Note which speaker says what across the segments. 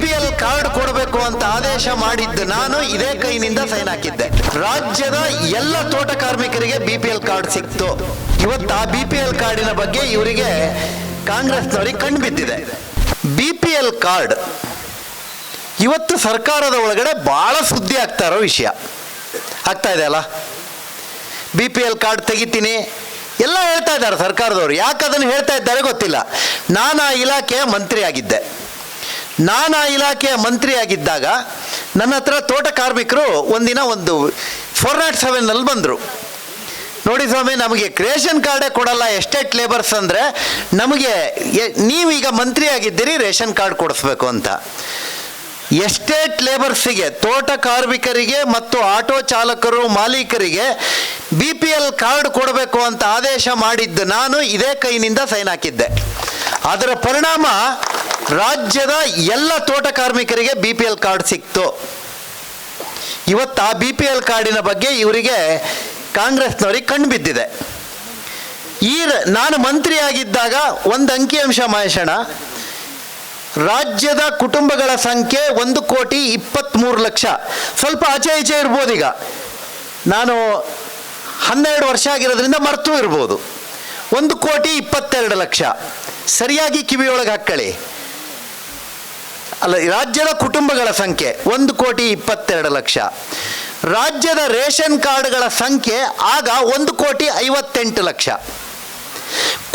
Speaker 1: P L card ಕೊಡಬೇಕು ಅಂತ ಆದೇಶ ಮಾಡಿದ್ದು ನಾನು ಇದೇ ಕೈನಿಂದ ಸೈನ್ ಹಾಕಿದ್ದೆ. ರಾಜ್ಯದ ಎಲ್ಲ ತೋಟ ಕಾರ್ಮಿಕರಿಗೆ ಬಿ ಪಿ ಎಲ್ ಕಾರ್ಡ್ ಸಿಕ್ತು. ಇವತ್ತು ಆ ಬಿ ಪಿ ಎಲ್ ಕಾರ್ಡಿನ ಬಗ್ಗೆ ಇವರಿಗೆ ಕಾಂಗ್ರೆಸ್ನವರಿಗೆ ಕಣ್ಣು ಬಿದ್ದಿದೆ. ಬಿ ಪಿ ಎಲ್ ಕಾರ್ಡ್ ಇವತ್ತು ಸರ್ಕಾರದ ಒಳಗಡೆ ಬಹಳ ಸುದ್ದಿ ಆಗ್ತಾ ಇರೋ ವಿಷಯ. ಆಗ್ತಾ ಇದೆ ಅಲ್ಲ? ಬಿ ಪಿ ಎಲ್ ಕಾರ್ಡ್ ತೆಗಿತೀನಿ. ಎಲ್ಲ ಹೇಳ್ತಾ ಇದ್ದಾರೆ ಸರ್ಕಾರದವರು. ಯಾಕೆ ಅದನ್ನು ಹೇಳ್ತಾ ಇದ್ದಾರೆ ಗೊತ್ತಿಲ್ಲ. ನಾನು ಆ ಇಲಾಖೆಯ ಮಂತ್ರಿ ಆಗಿದ್ದೆ ನಾನು ಆ ಇಲಾಖೆಯ ಮಂತ್ರಿಯಾಗಿದ್ದಾಗ ನನ್ನ ಹತ್ರ ತೋಟ ಕಾರ್ಮಿಕರು ಒಂದಿನ ಒಂದು ಫೋರ್ ನಾಟ್ ಸೆವೆನ್ನಲ್ಲಿ ಬಂದರು. ನೋಡಿ ಸ್ವಾಮಿ, ನಮಗೆ ರೇಷನ್ ಕಾರ್ಡೇ ಕೊಡಲ್ಲ, ಎಸ್ಟೇಟ್ ಲೇಬರ್ಸ್ ಅಂದರೆ ನಮಗೆ ನೀವೀಗ ಮಂತ್ರಿ ಆಗಿದ್ದೀರಿ ರೇಷನ್ ಕಾರ್ಡ್ ಕೊಡಿಸ್ಬೇಕು ಅಂತ. ಎಸ್ಟೇಟ್ ಲೇಬರ್ಸಿಗೆ, ತೋಟ ಕಾರ್ಮಿಕರಿಗೆ ಮತ್ತು ಆಟೋ ಚಾಲಕರು, ಮಾಲೀಕರಿಗೆ ಬಿ ಪಿ ಎಲ್ ಕಾರ್ಡ್ ಕೊಡಬೇಕು ಅಂತ ಆದೇಶ ಮಾಡಿದ್ದು ನಾನು ಇದೇ ಕೈನಿಂದ ಸೈನ್ ಹಾಕಿದ್ದೆ. ಅದರ ಪರಿಣಾಮ ರಾಜ್ಯದ ಎಲ್ಲ ತೋಟ ಕಾರ್ಮಿಕರಿಗೆ ಬಿ ಪಿ ಎಲ್ ಕಾರ್ಡ್ ಸಿಕ್ತು. ಇವತ್ತು ಆ ಬಿ ಪಿ ಎಲ್ ಕಾರ್ಡಿನ ಬಗ್ಗೆ ಇವರಿಗೆ ಕಾಂಗ್ರೆಸ್ನವರಿಗೆ ಕಣ್ಣು ಬಿದ್ದಿದೆ. ಈ ನಾನು ಮಂತ್ರಿಯಾಗಿದ್ದಾಗ ಒಂದು ಅಂಕಿಅಂಶ ಮಹೇಶಣ್ಣ, ರಾಜ್ಯದ ಕುಟುಂಬಗಳ ಸಂಖ್ಯೆ ಒಂದು ಕೋಟಿ ಇಪ್ಪತ್ತ್ಮೂರು ಲಕ್ಷ. ಸ್ವಲ್ಪ ಆಚೆ ಈಚೆ ಇರ್ಬೋದು ಈಗ. ನಾನು ಹನ್ನೆರಡು ವರ್ಷ ಆಗಿರೋದ್ರಿಂದ ಮರ್ತು ಇರ್ಬೋದು. ಒಂದು ಕೋಟಿ ಇಪ್ಪತ್ತೆರಡು ಲಕ್ಷ. ಸರಿಯಾಗಿ ಕಿವಿಯೊಳಗೆ ಹಾಕ್ಕೊಳ್ಳಿ. ಅಲ್ಲ, ರಾಜ್ಯದ ಕುಟುಂಬಗಳ ಸಂಖ್ಯೆ ಒಂದು ಕೋಟಿ ಇಪ್ಪತ್ತೆರಡು ಲಕ್ಷ. ರಾಜ್ಯದ ರೇಷನ್ ಕಾರ್ಡ್ಗಳ ಸಂಖ್ಯೆ ಆಗ ಒಂದು ಕೋಟಿ ಐವತ್ತೆಂಟು ಲಕ್ಷ.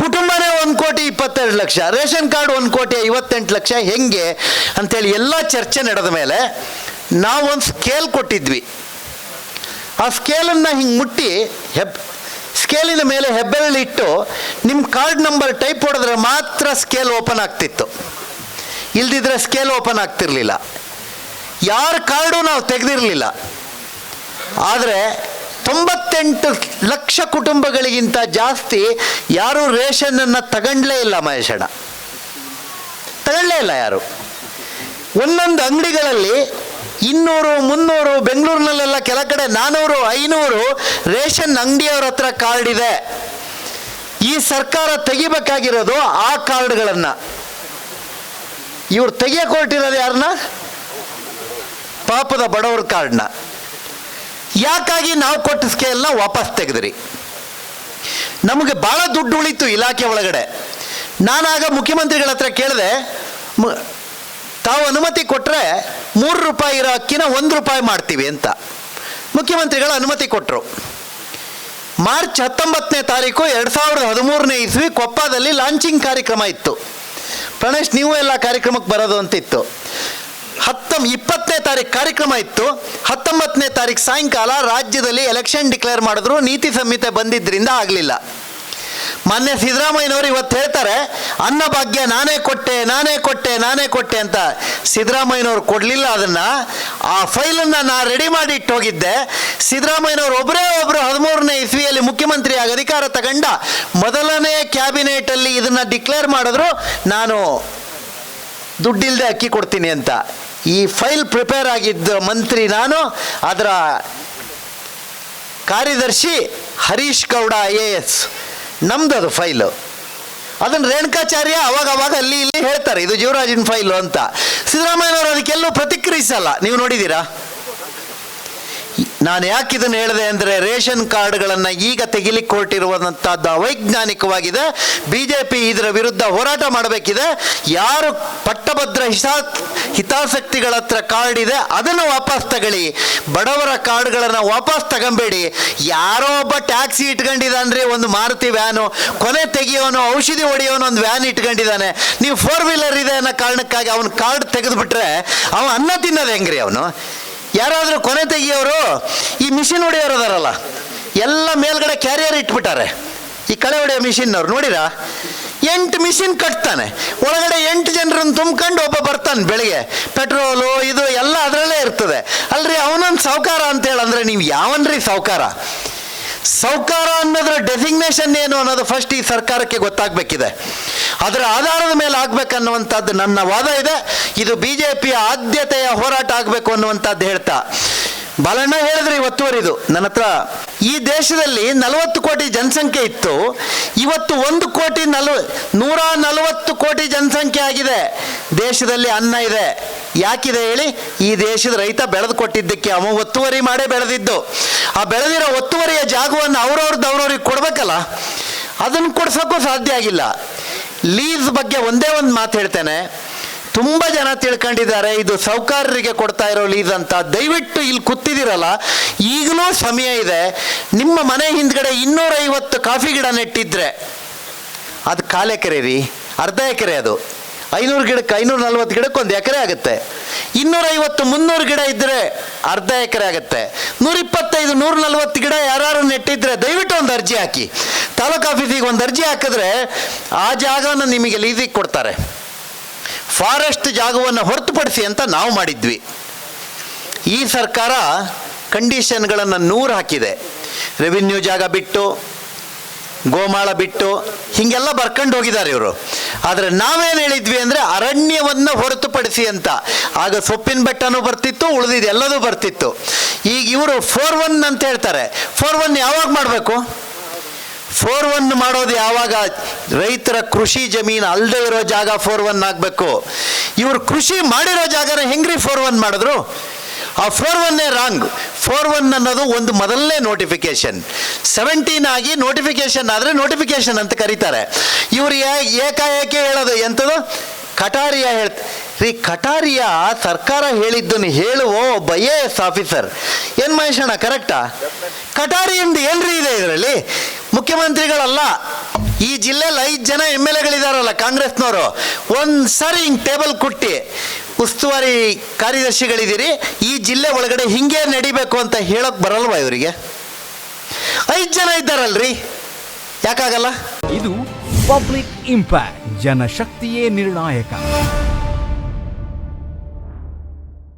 Speaker 1: ಕುಟುಂಬನೇ ಒಂದು ಕೋಟಿ ಇಪ್ಪತ್ತೆರಡು ಲಕ್ಷ, ರೇಷನ್ ಕಾರ್ಡ್ ಒಂದು ಕೋಟಿ ಐವತ್ತೆಂಟು ಲಕ್ಷ, ಹೆಂಗೆ ಅಂತೇಳಿ ಎಲ್ಲ ಚರ್ಚೆ ನಡೆದ ಮೇಲೆ ನಾವೊಂದು ಸ್ಕೇಲ್ ಕೊಟ್ಟಿದ್ವಿ. ಆ ಸ್ಕೇಲನ್ನು ಹಿಂಗೆ ಮುಟ್ಟಿ ಹೆಬ್, ಸ್ಕೇಲಿನ ಮೇಲೆ ಹೆಬ್ಬೆರಳಿಟ್ಟು ನಿಮ್ಮ ಕಾರ್ಡ್ ನಂಬರ್ ಟೈಪ್ ಹೊಡೆದ್ರೆ ಮಾತ್ರ ಸ್ಕೇಲ್ ಓಪನ್ ಆಗ್ತಿತ್ತು. ಇಲ್ದಿದ್ರೆ ಸ್ಕೇಲ್ ಓಪನ್ ಆಗ್ತಿರ್ಲಿಲ್ಲ. ಯಾರ ಕಾರ್ಡು ನಾವು ತೆಗೆದಿರಲಿಲ್ಲ. ಆದರೆ ತೊಂಬತ್ತೆಂಟು ಲಕ್ಷ ಕುಟುಂಬಗಳಿಗಿಂತ ಜಾಸ್ತಿ ಯಾರೂ ರೇಷನನ್ನು ತಗೊಂಡ್ಲೇ ಇಲ್ಲ ಮಹೇಶಣ್ಣ ತಗೊಳ್ಳೇ ಇಲ್ಲ ಯಾರು. ಒಂದೊಂದು ಅಂಗಡಿಗಳಲ್ಲಿ ಇನ್ನೂರು, ಮುನ್ನೂರು, ಬೆಂಗಳೂರಿನಲ್ಲೆಲ್ಲ ಕೆಲ ಕಡೆ ನಾನ್ನೂರು ಐನೂರು ರೇಷನ್ ಅಂಗಡಿಯವ್ರ ಹತ್ರ ಕಾರ್ಡ್ ಇದೆ. ಈ ಸರ್ಕಾರ ತೆಗಿಬೇಕಾಗಿರೋದು ಆ ಕಾರ್ಡ್ಗಳನ್ನು. ಇವ್ರು ತೆಗಿಯಕ್ಕೆ ಹೊರಟಿರೋದು ಯಾರನ್ನ ಪಾಪದ ಬಡವ್ರ ಕಾರ್ಡ್ನ ಯಾಕಾಗಿ ನಾವು ಕೊಟ್ಟ ಸ್ಕೇಲ್ನ ವಾಪಸ್ ತೆಗೆದ್ರಿ? ನಮಗೆ ಭಾಳ ದುಡ್ಡು ಉಳಿತು ಇಲಾಖೆ ಒಳಗಡೆ. ನಾನಾಗ ಮುಖ್ಯಮಂತ್ರಿಗಳ ಹತ್ರ ಕೇಳಿದೆ ತಾವು ಅನುಮತಿ ಕೊಟ್ಟರೆ ಮೂರು ರೂಪಾಯಿ ಇರೋ ಅಕ್ಕಿನ ಒಂದು ರೂಪಾಯಿ ಮಾಡ್ತೀವಿ ಅಂತ. ಮುಖ್ಯಮಂತ್ರಿಗಳು ಅನುಮತಿ ಕೊಟ್ಟರು ಮಾರ್ಚ್ ಹತ್ತೊಂಬತ್ತನೇ ತಾರೀಕು ಎರಡು ಸಾವಿರದ ಹದಿಮೂರನೇ ಇಸ್ವಿ ಕೊಪ್ಪದಲ್ಲಿ ಲಾಂಚಿಂಗ್ ಕಾರ್ಯಕ್ರಮ ಇತ್ತು. ಪ್ರಣೇಶ್, ನೀವು ಎಲ್ಲ ಕಾರ್ಯಕ್ರಮಕ್ಕೆ ಬರೋದು ಅಂತಿತ್ತು. ಹತ್ತೊಂ ಇಪ್ಪತ್ತನೇ ತಾರೀಕು ಕಾರ್ಯಕ್ರಮ ಇತ್ತು. ಹತ್ತೊಂಬತ್ತನೇ ತಾರೀಕು ಸಾಯಂಕಾಲ ರಾಜ್ಯದಲ್ಲಿ ಎಲೆಕ್ಷನ್ ಡಿಕ್ಲೇರ್ ಮಾಡಿದ್ರು. ನೀತಿ ಸಂಹಿತೆ ಬಂದಿದ್ದರಿಂದ ಆಗಲಿಲ್ಲ. ಮಾನ್ಯ ಸಿದ್ದರಾಮಯ್ಯನವರು ಇವತ್ತು ಹೇಳ್ತಾರೆ, ಅನ್ನ ಭಾಗ್ಯ ನಾನೇ ಕೊಟ್ಟೆ ನಾನೇ ಕೊಟ್ಟೆ ನಾನೇ ಕೊಟ್ಟೆ ಅಂತ ಸಿದ್ದರಾಮಯ್ಯನವರು ಕೊಡಲಿಲ್ಲ ಅದನ್ನು. ಆ ಫೈಲನ್ನು ನಾನು ರೆಡಿ ಮಾಡಿ ಇಟ್ಟು ಹೋಗಿದ್ದೆ ಸಿದ್ದರಾಮಯ್ಯನವರು ಒಬ್ಬರೇ ಒಬ್ಬರು ಹದಿಮೂರನೇ ಇಸ್ವಿಯಲ್ಲಿ ಮುಖ್ಯಮಂತ್ರಿಯಾಗಿ ಅಧಿಕಾರ ತಗೊಂಡ ಮೊದಲನೇ ಕ್ಯಾಬಿನೆಟಲ್ಲಿ ಇದನ್ನು ಡಿಕ್ಲೇರ್ ಮಾಡಿದ್ರು, ನಾನು ದುಡ್ಡಿಲ್ಲದೆ ಅಕ್ಕಿ ಕೊಡ್ತೀನಿ ಅಂತ. ಈ ಫೈಲ್ ಪ್ರಿಪೇರ್ ಆಗಿದ್ದ ಮಂತ್ರಿ ನಾನು, ಅದರ ಕಾರ್ಯದರ್ಶಿ ಹರೀಶ್ ಗೌಡ ಎ ಎಸ್ ನಮ್ದು ಅದು ಫೈಲು. ಅದನ್ನು ರೇಣುಕಾಚಾರ್ಯ ಅವಾಗ ಅವಾಗ ಅಲ್ಲಿ ಇಲ್ಲಿ ಹೇಳ್ತಾರೆ, ಇದು ಜೀವರಾಜಿನ ಫೈಲು ಅಂತ. ಸಿದ್ದರಾಮಯ್ಯನವರು ಅದಕ್ಕೆಲ್ಲೂ ಪ್ರತಿಕ್ರಿಯಿಸಲ್ಲ. ನೀವು ನೋಡಿದ್ದೀರಾ? ನಾನು ಯಾಕೆ ಇದನ್ನು ಹೇಳಿದೆ ಅಂದರೆ ರೇಷನ್ ಕಾರ್ಡ್ಗಳನ್ನು ಈಗ ತೆಗಿಲಿಕ್ಕೆ ಹೊರಟಿರುವಂಥದ್ದು ಅವೈಜ್ಞಾನಿಕವಾಗಿದೆ. ಬಿ ಜೆ ಪಿ ಇದರ ವಿರುದ್ಧ ಹೋರಾಟ ಮಾಡಬೇಕಿದೆ. ಯಾರು ಪಟ್ಟಭದ್ರ ಹಿಸಾ ಹಿತಾಸಕ್ತಿಗಳ ಹತ್ರ ಕಾರ್ಡ್ ಇದೆ, ಅದನ್ನು ವಾಪಸ್ ತಗೊಳ್ಳಿ. ಬಡವರ ಕಾರ್ಡ್ಗಳನ್ನು ವಾಪಸ್ ತಗೊಂಬೇಡಿ. ಯಾರೋ ಒಬ್ಬ ಟ್ಯಾಕ್ಸಿ ಇಟ್ಕೊಂಡಿದ್ದಾನ್ರಿ, ಒಂದು ಮಾರುತಿ ವ್ಯಾನು. ಕೊನೆ ತೆಗಿಯೋನು, ಔಷಧಿ ಹೊಡೆಯೋನು ಒಂದು ವ್ಯಾನ್ ಇಟ್ಕೊಂಡಿದ್ದಾನೆ. ನೀವು ಫೋರ್ ವೀಲರ್ ಇದೆ ಅನ್ನೋ ಕಾರಣಕ್ಕಾಗಿ ಅವನ ಕಾರ್ಡ್ ತೆಗೆದುಬಿಟ್ರೆ ಅವನು ಅನ್ನ ತಿನ್ನೋದು ಹೆಂಗ್ರಿ ಅವನು? ಯಾರಾದರೂ ಕೊನೆ ತೆಗಿಯೋರು, ಈ ಮಿಷಿನ್ ಹೊಡೆಯೋರು ಅದಾರಲ್ಲ ಎಲ್ಲ ಮೇಲ್ಗಡೆ ಕ್ಯಾರಿಯರ್ ಇಟ್ಬಿಟ್ಟಾರೆ. ಈ ಕಳೆ ಹೊಡೆಯೋ ಮಿಷಿನ್ನವ್ರು ನೋಡಿರಾ? ಎಂಟು ಮಿಷಿನ್ ಕಟ್ತಾನೆ. ಒಳಗಡೆ ಎಂಟು ಜನರನ್ನು ತುಂಬ್ಕೊಂಡು ಒಬ್ಬ ಬರ್ತಾನೆ ಬೆಳಿಗ್ಗೆ. ಪೆಟ್ರೋಲು ಇದು ಎಲ್ಲ ಅದರಲ್ಲೇ ಇರ್ತದೆ. ಅಲ್ರಿ, ಅವನೊಂದು ಸಾವುಕಾರ ಅಂತ ಹೇಳಂದ್ರೆ ನೀವು ಯಾವನ್ರಿ ಸಾವುಕಾರ? ಸಾವುಕಾರ ಅನ್ನೋದ್ರ ಡೆಸಿಗ್ನೇಷನ್ ಏನು ಅನ್ನೋದು ಫಸ್ಟ್ ಈ ಸರ್ಕಾರಕ್ಕೆ ಗೊತ್ತಾಗಬೇಕಿದೆ. ಅದರ ಆಧಾರದ ಮೇಲೆ ಆಗ್ಬೇಕನ್ನುವಂಥದ್ದು ನನ್ನ ವಾದ ಇದೆ. ಇದು ಬಿ ಜೆ ಪಿಯ ಆದ್ಯತೆಯ ಹೋರಾಟ ಆಗಬೇಕು ಅನ್ನುವಂಥದ್ದು ಹೇಳ್ತಾ. ಬಾಲಣ್ಣ ಹೇಳಿದ್ರೆ ಇವತ್ತುವರಿದು ನನ್ನ ಹತ್ರ ಈ ದೇಶದಲ್ಲಿ ನಲವತ್ತು ಕೋಟಿ ಜನಸಂಖ್ಯೆ ಇತ್ತು. ಇವತ್ತು ಒಂದು ಕೋಟಿ ನಲ್ವ ನೂರ ನಲವತ್ತು ಕೋಟಿ ಜನಸಂಖ್ಯೆ ಆಗಿದೆ. ದೇಶದಲ್ಲಿ ಅನ್ನ ಇದೆ. ಯಾಕಿದೆ ಹೇಳಿ? ಈ ದೇಶದ ರೈತ ಬೆಳೆದು ಕೊಟ್ಟಿದ್ದಕ್ಕೆ ಅವ ಒತ್ತುವರಿ ಮಾಡೇ ಬೆಳೆದಿದ್ದು. ಆ ಬೆಳೆದಿರೋ ಒತ್ತುವರಿಯ ಜಾಗವನ್ನು ಅವ್ರವ್ರದ್ದು ಅವ್ರವ್ರಿಗೆ ಕೊಡ್ಬೇಕಲ್ಲ? ಅದನ್ನು ಕೊಡ್ಸೋಕ್ಕೂ ಸಾಧ್ಯ ಆಗಿಲ್ಲ. ಲೀಸ್ ಬಗ್ಗೆ ಒಂದೇ ಒಂದು ಮಾತು ಹೇಳ್ತೇನೆ. ತುಂಬ ಜನ ತಿಳ್ಕೊಂಡಿದ್ದಾರೆ, ಇದು ಸೌಕಾರರಿಗೆ ಕೊಡ್ತಾ ಇರೋ ಲೀಸ್ ಅಂತ. ದಯವಿಟ್ಟು ಇಲ್ಲಿ ಕೂತಿದ್ದೀರಲ್ಲ, ಈಗಲೂ ಸಮಯ ಇದೆ. ನಿಮ್ಮ ಮನೆ ಹಿಂದ್ಗಡೆ ಇನ್ನೂರೈವತ್ತು ಕಾಫಿ ಗಿಡ ನೆಟ್ಟಿದ್ರೆ, ಅದು ಕಾಲೆಕರೆ ರೀ, ಅರ್ಧ ಎಕರೆ ಅದು. ಐನೂರು ಗಿಡಕ್ಕೆ ಐನೂರ ನಲ್ವತ್ತು ಗಿಡಕ್ಕೆ ಒಂದು ಎಕರೆ ಆಗುತ್ತೆ. ಇನ್ನೂರೈವತ್ತು, ಮುನ್ನೂರು ಗಿಡ ಇದ್ದರೆ ಅರ್ಧ ಎಕರೆ ಆಗುತ್ತೆ. ನೂರಿಪ್ಪತ್ತೈದು ನೂರ ನಲ್ವತ್ತು ಗಿಡ ಯಾರು ನೆಟ್ಟಿದ್ರೆ ದಯವಿಟ್ಟು ಒಂದು ಅರ್ಜಿ ಹಾಕಿ. ತಾಲೂಕು ಆಫೀಸಿಗೆ ಒಂದು ಅರ್ಜಿ ಹಾಕಿದ್ರೆ ಆ ಜಾಗವನ್ನು ನಿಮಗೆ ಲೀಸಿಗೆ ಕೊಡ್ತಾರೆ. ಫಾರೆಸ್ಟ್ ಜಾಗವನ್ನು ಹೊರತುಪಡಿಸಿ ಅಂತ ನಾವು ಮಾಡಿದ್ವಿ. ಈ ಸರ್ಕಾರ ಕಂಡೀಷನ್ಗಳನ್ನು ನೂರು ಹಾಕಿದೆ. ರೆವಿನ್ಯೂ ಜಾಗ ಬಿಟ್ಟು ಗೋಮಾಳ ಬಿಟ್ಟು ಹೀಗೆಲ್ಲ ಬರ್ಕೊಂಡು ಹೋಗಿದ್ದಾರೆ ಇವರು. ಆದರೆ ನಾವೇನು ಹೇಳಿದ್ವಿ ಅಂದರೆ ಅರಣ್ಯವನ್ನು ಹೊರತುಪಡಿಸಿ ಅಂತ. ಆಗ ಸೊಪ್ಪಿನ ಬೆಟ್ಟನೂ ಬರ್ತಿತ್ತು ಉಳಿದಿದ್ದು ಎಲ್ಲದೂ ಬರ್ತಿತ್ತು. ಈಗ ಇವರು ಫೋರ್ ಒನ್ ಅಂತ ಹೇಳ್ತಾರೆ. ಫೋರ್ ಒನ್ ಯಾವಾಗ ಮಾಡಬೇಕು? ಫೋರ್ ಒನ್ ಮಾಡೋದು ಯಾವಾಗ? ರೈತರ ಕೃಷಿ ಜಮೀನು ಅಲ್ಲದೆ ಇರೋ ಜಾಗ ಫೋರ್ ಒನ್ ಆಗಬೇಕು. ಇವರು ಕೃಷಿ ಮಾಡಿರೋ ಜಾಗನ ಹೆಂಗ್ರಿ ಫೋರ್ ಒನ್ ಮಾಡಿದ್ರು? ಆ ಫೋರ್ ಒನ್ನೇ ರಾಂಗ್ ಫೋರ್ ಒನ್ ಅನ್ನೋದು ಒಂದು ಮೊದಲನೇ ನೋಟಿಫಿಕೇಶನ್ ಸೆವೆಂಟೀನ್ ಆಗಿ ನೋಟಿಫಿಕೇಶನ್ ಆದರೆ ನೋಟಿಫಿಕೇಶನ್ ಅಂತ ಕರೀತಾರೆ. ಇವರು ಏಕಾಏಕಿ ಹೇಳೋದು ಎಂಥದ್ದು ಕಟಾರಿಯ ಹೇಳ್ ರೀ ಕಟಾರಿಯ ಸರ್ಕಾರ ಹೇಳಿದ್ದನ್ನು ಹೇಳುವ ಒಬ್ಬ ಎ ಎಸ್ ಆಫೀಸರ್ ಏನು ಮಹೇಶಣ್ಣ ಕರೆಕ್ಟಾ ಕಟಾರಿಯಿಂದ ಏನ್ರಿ ಇದೆ ಇದರಲ್ಲಿ? ಮುಖ್ಯಮಂತ್ರಿಗಳಲ್ಲ. ಈ ಜಿಲ್ಲೆಯಲ್ಲಿ ಐದು ಜನ ಎಂ ಎಲ್ ಎಗಳಿದಾರಲ್ಲ ಕಾಂಗ್ರೆಸ್ನವರು. ಒಂದು ಸರಿ ಹಿಂಗೆ ಟೇಬಲ್ ಕುಟ್ಟಿ. ಉಸ್ತುವಾರಿ ಕಾರ್ಯದರ್ಶಿಗಳಿದ್ದೀರಿ. ಈ ಜಿಲ್ಲೆ ಒಳಗಡೆ ಹಿಂಗೆ ನಡಿಬೇಕು ಅಂತ ಹೇಳೋಕೆ ಬರಲ್ವಾ ಇವರಿಗೆ? ಐದು ಜನ ಇದ್ದಾರಲ್ರಿ. ಯಾಕಾಗಲ್ಲ?
Speaker 2: ಇದು ಪಬ್ಲಿಕ್ ಇಂಪ್ಯಾಕ್ಟ್, ಜನಶಕ್ತಿಯೇ ನಿರ್ಣಾಯಕ.